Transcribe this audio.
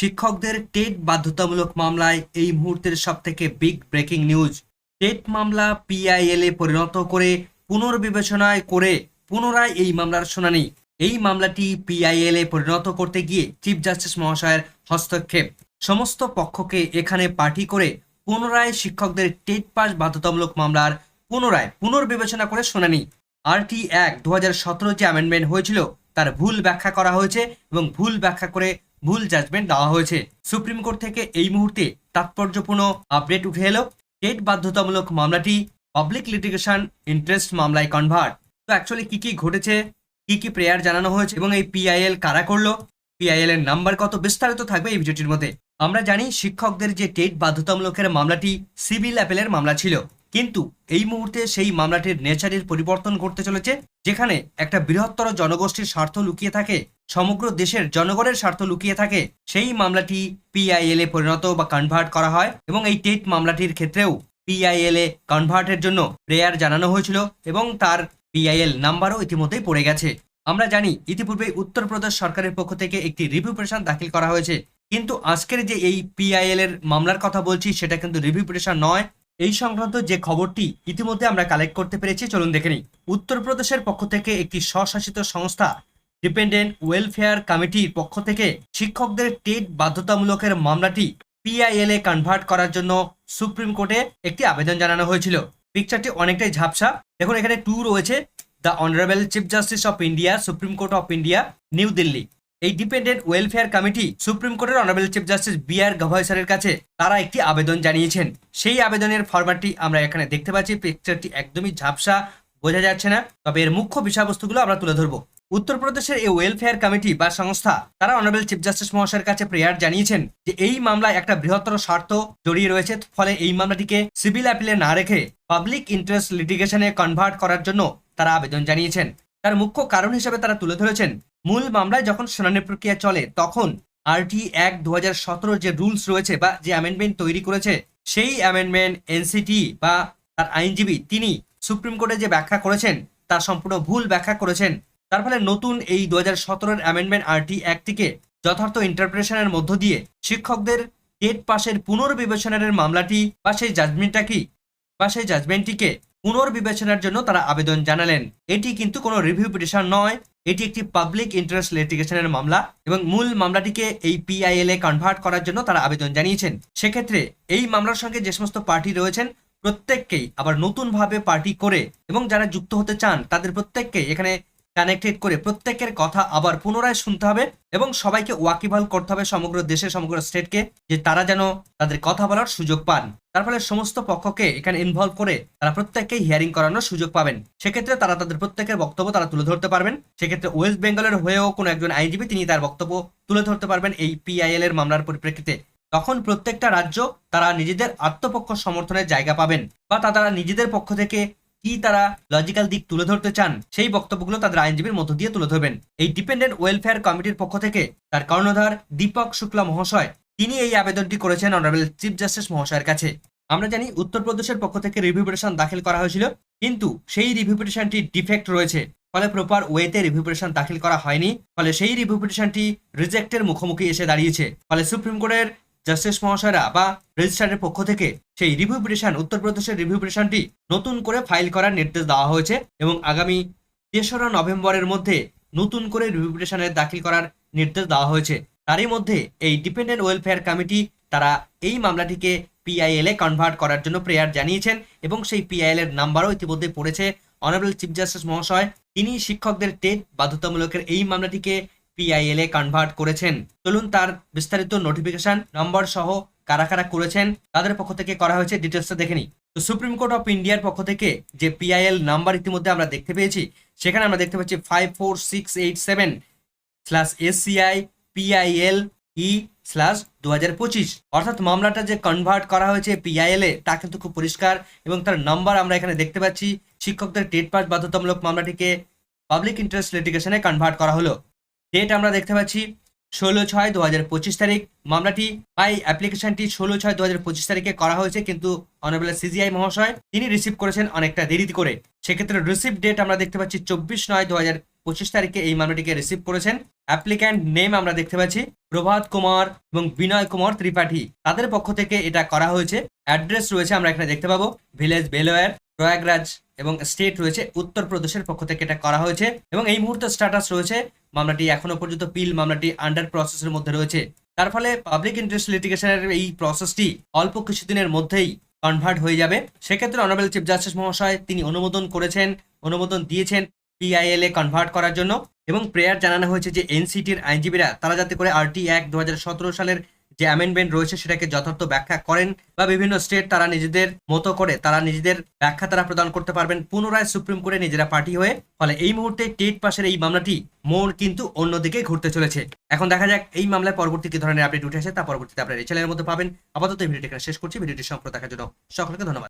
শিক্ষকদের টেট বাধ্যতামূলক মামলায় এই মুহূর্তের সব থেকে বিগ ব্রেকিং নিউজ টেট মামলা পিআইএল এ পরিণত করে পুনর্বিবেচনায় করে পুনরায় এই মামলার শুনানি। এই মামলাটি পিআইএল এ পরিণত করতে গিয়ে চিফ জাস্টিস মহাশয়ের হস্তক্ষেপ। সমস্ত পক্ষকে এখানে পার্টি করে পুনরায় শিক্ষকদের টেট পাস বাধ্যতামূলক মামলার পুনরায় পুনর্বিবেচনা করে শুনানি। আরটি এক দু হাজার সতেরো যে অ্যামেন্ডমেন্ট হয়েছিল, তার ভুল ব্যাখ্যা করা হয়েছে এবং ভুল ব্যাখ্যা করে ভুল জাজমেন্ট দেওয়া হয়েছে। সুপ্রিম কোর্ট থেকে এই মুহূর্তে তাৎপর্যপূর্ণ আপডেট উঠে এলো। টেট বাধ্যতামূলক মামলাটি পাবলিক লিটিগেশন ইন্টারেস্ট মামলায় কনভার্ট তো অ্যাকচুয়ালি কি কি ঘটেছে, কি কি প্রেয়ার জানানো হয়েছে এবং এই পিআইএল কারা করল পিআইএল এর নাম্বার কত বিস্তারিত থাকবে এই ভিডিওটির মধ্যে। আমরা জানি শিক্ষকদের যে টেট বাধ্যতামূলকের মামলাটি সিভিল অ্যাপেলের মামলা ছিল। কিন্তু এই মুহূর্তে সেই মামলাটির নেচারের পরিবর্তন ঘটতে চলেছে, যেখানে একটা বৃহত্তর জনগোষ্ঠীর স্বার্থ লুকিয়ে থাকে, সমগ্র দেশের জনগণের স্বার্থ লুকিয়ে থাকে, সেই মামলাটি পিআইএল এ পরিণত বা কনভার্ট করা হয় এবং এই টেট মামলাটির ক্ষেত্রেও পিআইএল এ কনভার্টের জন্য প্রেয়ার জানানো হয়েছিল এবং তার পিআইএল নাম্বারও ইতিমধ্যেই পড়ে গেছে। আমরা জানি ইতিপূর্বে উত্তরপ্রদেশ সরকারের পক্ষ থেকে একটি রিভিউ পিটিশন দাখিল করা হয়েছে, কিন্তু আজকের যে এই পিআইএল এর মামলার কথা বলছি, সেটা কিন্তু রিভিউ পিটিশন নয় এই সংক্রান্ত যে খবরটি ইতিমধ্যে আমরা কালেক্ট করতে পেরেছি, চলুন দেখে নিই। উত্তরপ্রদেশের পক্ষ থেকে একটি স্বশাসিত সংস্থা ডিপেন্ডেন্ট ওয়েলফেয়ার কমিটির পক্ষ থেকে শিক্ষকদের টেট বাধ্যতামূলকের মামলাটি পিআইএল এ কনভার্ট করার জন্য সুপ্রিম কোর্টে একটি আবেদন জানানো হয়েছিল। পিকচারটি অনেকটাই ঝাপসা। দেখুন, এখানে টু রয়েছে the honourable chief justice of India supreme court of India new Delhi এই ডিপেন্ডেন্ট ওয়েলফেয়ার কমিটি সুপ্রিম কোর্টের honourable chief justice B R Gavai স্যারের কাছে তারা একটি আবেদন জানিয়েছেন। সেই আবেদনের ফরম্যাটটি আমরা এখানে দেখতে পাচ্ছি পিকচারটি একদমই ঝাপসা, বোঝা যাচ্ছে না। তবে এর মুখ্য বিষয়বস্তুগুলো আমরা তুলে ধরবো। উত্তরপ্রদেশের এই ওয়েলফেয়ার কমিটি বা সংস্থা তারা অনারেবল চিফ জাস্টিস মহাশয়ের কাছে প্রেয়ার জানিয়েছেন যে এই মামলায় একটা বৃহত্তর স্বার্থ জড়িয়ে রয়েছে। ফলে এই মামলাটিকে সিভিল অ্যাপিলে না রেখে পাবলিক ইন্টারেস্ট লিটিগেশনে কনভার্ট করার জন্য তারা আবেদন জানিয়েছেন। তার মুখ্য কারণ হিসেবে তারা তুলে ধরেছেন, মূল মামলায় যখন শুনানি প্রক্রিয়া চলে, তখন আরটি এক দু যে রুলস রয়েছে বা যে অ্যামেন্ডমেন্ট তৈরি করেছে, সেই অ্যামেন্ডমেন্ট এনসিটি বা তার আইনজীবী, তিনি সুপ্রিম কোর্টে যে ব্যাখ্যা করেছেন তার সম্পূর্ণ ভুল ব্যাখ্যা করেছেন। তার ফলে নতুন এই দু হাজার সতেরোর অ্যামেন্ডমেন্ট আরটি অ্যাক্টটিকে যথার্থ ইন্টারপ্রিটেশনের মধ্য দিয়ে শিক্ষকদের টেট পাশের পুনর্বিবেচনের মামলাটি বা সেই জাজমেন্টটা কি? বা সেই জাজমেন্টটিকে পুনর্বিবেচনার জন্য তারা আবেদন জানালেন। এটি কিন্তু কোনো রিভিউ পিটিশন নয়, এটি একটি পাবলিক ইন্টারেস্ট লিটিগেশনের মামলা এবং মূল মামলাটিকে এই পিআইএল এ কনভার্ট করার জন্য তারা আবেদন জানিয়েছেন। সেক্ষেত্রে এই মামলার সঙ্গে যে সমস্ত পার্টি রয়েছেন, প্রত্যেককেই আবার নতুনভাবে পার্টি করে এবং যারা যুক্ত হতে চান, তাদের প্রত্যেককেই এখানে কানেক্টেড করে প্রত্যেকের কথা আবার পুনরায় শুনতে হবে এবং সবাইকে ওয়াকিবহাল করতে হবে সমগ্র দেশে, সমগ্র স্টেটকে যে তারা যেন তাদের কথা বলার সুযোগ পান। তার ফলে সমস্ত পক্ষকে এখানে ইনভলভ করে তারা প্রত্যেককেই হিয়ারিং করানোর সুযোগ পাবেন। সেক্ষেত্রে তারা তাদের প্রত্যেকের বক্তব্য তারা তুলে ধরতে পারবেন। সেক্ষেত্রে ওয়েস্ট বেঙ্গলের হয়েও কোনো একজন আইনজীবী তিনি তার বক্তব্য তুলে ধরতে পারবেন এই পিআইএল এর মামলার পরিপ্রেক্ষিতে। তখন প্রত্যেকটা রাজ্য তারা নিজেদের আত্মপক্ষ সমর্থনের জায়গা পাবেন বা তারা নিজেদের পক্ষ থেকে কি তারা লজিক্যাল দিক তুলে ধরতে চান, সেই বক্তব্যগুলো তাদের আইনজীবীর মধ্য দিয়ে তুলে ধরবেন। এই ডিপেন্ডেন্ট ওয়েলফেয়ার কমিটির পক্ষ থেকে তার কর্ণধার দীপক শুক্লা মহাশয়, তিনি এই আবেদনটি করেছেন অনারেবল চিফ জাস্টিস মহাশয়ের কাছে। আমরা জানি উত্তরপ্রদেশের পক্ষ থেকে রিভিউ পিটিশন দাখিল করা হয়েছিল, কিন্তু সেই রিভিউ পিটিশনটি ডিফেক্ট রয়েছে। ফলে প্রপার ওয়েতে রিভিউ পিটিশন দাখিল করা হয়নি, ফলে সেই রিভিউ পিটিশনটি রিজেক্টের মুখোমুখি এসে দাঁড়িয়েছে। ফলে সুপ্রিম কোর্টের জাস্টিস মহাশয়রা বা রেজিস্ট্রারের পক্ষ থেকে সেই রিভিউ পিটিশন উত্তরপ্রদেশের রিভিউ পিটিশনটি নতুন করে ফাইল করার নির্দেশ দেওয়া হয়েছে এবং আগামী তেসরা নভেম্বরের মধ্যে নতুন করে রিভিউ দাখিল করার নির্দেশ দেওয়া হয়েছে। তারই মধ্যে এই ডিপেন্ডেন্ট ওয়েলফেয়ার কমিটি তারা এই মামলাটিকে পিআইএল এ কনভার্ট করার জন্য প্রেয়ার জানিয়েছেন এবং সেই পিআইএল এর নাম্বারও ইতিমধ্যে পড়েছে। অনারেবল চিফ জাস্টিস মহাশয়, তিনি শিক্ষকদের টেট বাধ্যতামূলকের এই মামলাটিকে পিআইএল এ কনভার্ট করেছেন। চলুন তার বিস্তারিত নোটিফিকেশন নম্বর সহ কারা কারা করেছেন, তাদের পক্ষ থেকে করা হয়েছে ডিটেলসটা দেখে নিই। তো সুপ্রিম কোর্ট অফ ইন্ডিয়ার পক্ষ থেকে যে পিআইএল নাম্বার ইতিমধ্যে আমরা দেখতে পেয়েছি, সেখানে আমরা দেখতে পাচ্ছি five four six eight seven slash SCI PIL E slash দু হাজার পঁচিশ অর্থাৎ মামলাটা যে কনভার্ট করা হয়েছে পিআইএল এ, তা কিন্তু খুব পরিষ্কার এবং তার নাম্বার আমরা এখানে দেখতে পাচ্ছি। শিক্ষকদের টেট পাস বাধ্যতামূলক মামলাটিকে পাবলিক ইন্টারেস্ট লিটিগেশনে কনভার্ট করা হলো। ডেট আমরা দেখতে পাচ্ছি ষোলো ছয় দু হাজার পঁচিশ তারিখ। মামলাটি বাই অ্যাপ্লিকেশনটি ষোলো ছয় দু হাজার পঁচিশ তারিখে করা হয়েছে, কিন্তু অনারেবল সিজিআই মহাশয়, তিনি রিসিভ করেছেন অনেকটা দেরি করে। সেক্ষেত্রে রিসিভ ডেট আমরা দেখতে পাচ্ছি চব্বিশ নয় দু হাজার পঁচিশ তারিখে এই মামলাটিকে রিসিভ করেছেন। অ্যাপ্লিক্যান্ট নেম আমরা দেখতে পাচ্ছি প্রভাত কুমার এবং বিনয় কুমার ত্রিপাঠী। তাদের পক্ষ থেকে এটা করা হয়েছে। অ্যাড্রেস রয়েছে, আমরা এখানে দেখতে পাবো। ভিলেজ বেলোয়ার প্রয়াগরাজ এবং স্টেট রয়েছে। উত্তরপ্রদেশের পক্ষ থেকে এটা করা হয়েছে এবং এই মুহূর্তে স্ট্যাটাস রয়েছে, মামলাটি এখনও পর্যন্ত পিল, মামলাটি আন্ডার প্রসেসের মধ্যে রয়েছে। তার ফলে পাবলিক ইন্টারেস্ট লিটিগেশনের এই প্রসেসটি অল্প কিছুদিনের মধ্যেই কনভার্ট হয়ে যাবে। সেক্ষেত্রে অনারেবল চিফ জাস্টিস মহাশয় তিনি অনুমোদন করেছেন, অনুমোদন দিয়েছেন পিআইএল এ কনভার্ট করার জন্য এবং প্রেয়ার জানানো হয়েছে যে এনসিটির আইনজীবীরা, তারা যাতে করে আরটি এক দু সালের যে অ্যামেন্ডমেন্ট রয়েছে সেটাকে যথার্থ ব্যাখ্যা করেন বা বিভিন্ন স্টেট তারা নিজেদের মতো করে তারা নিজেদের ব্যাখ্যা তারা প্রদান করতে পারবেন। পুনরায় সুপ্রিম কোর্টে নিজেরা পার্টি হয়ে, ফলে এই মুহূর্তে টেট পাশের এই মামলাটি মোড় কিন্তু অন্যদিকে ঘুরতে চলেছে। এখন দেখা যাক এই মামলায় পরবর্তী কি ধরনের আপডেট উঠে আসে, তা পরবর্তীতে আপনারা এই চ্যানেলের মধ্যে পাবেন। আপাতত এই ভিডিওটি শেষ করছি। ভিডিওটি সম্পর্কে দেখার জন্য সকলকে ধন্যবাদ।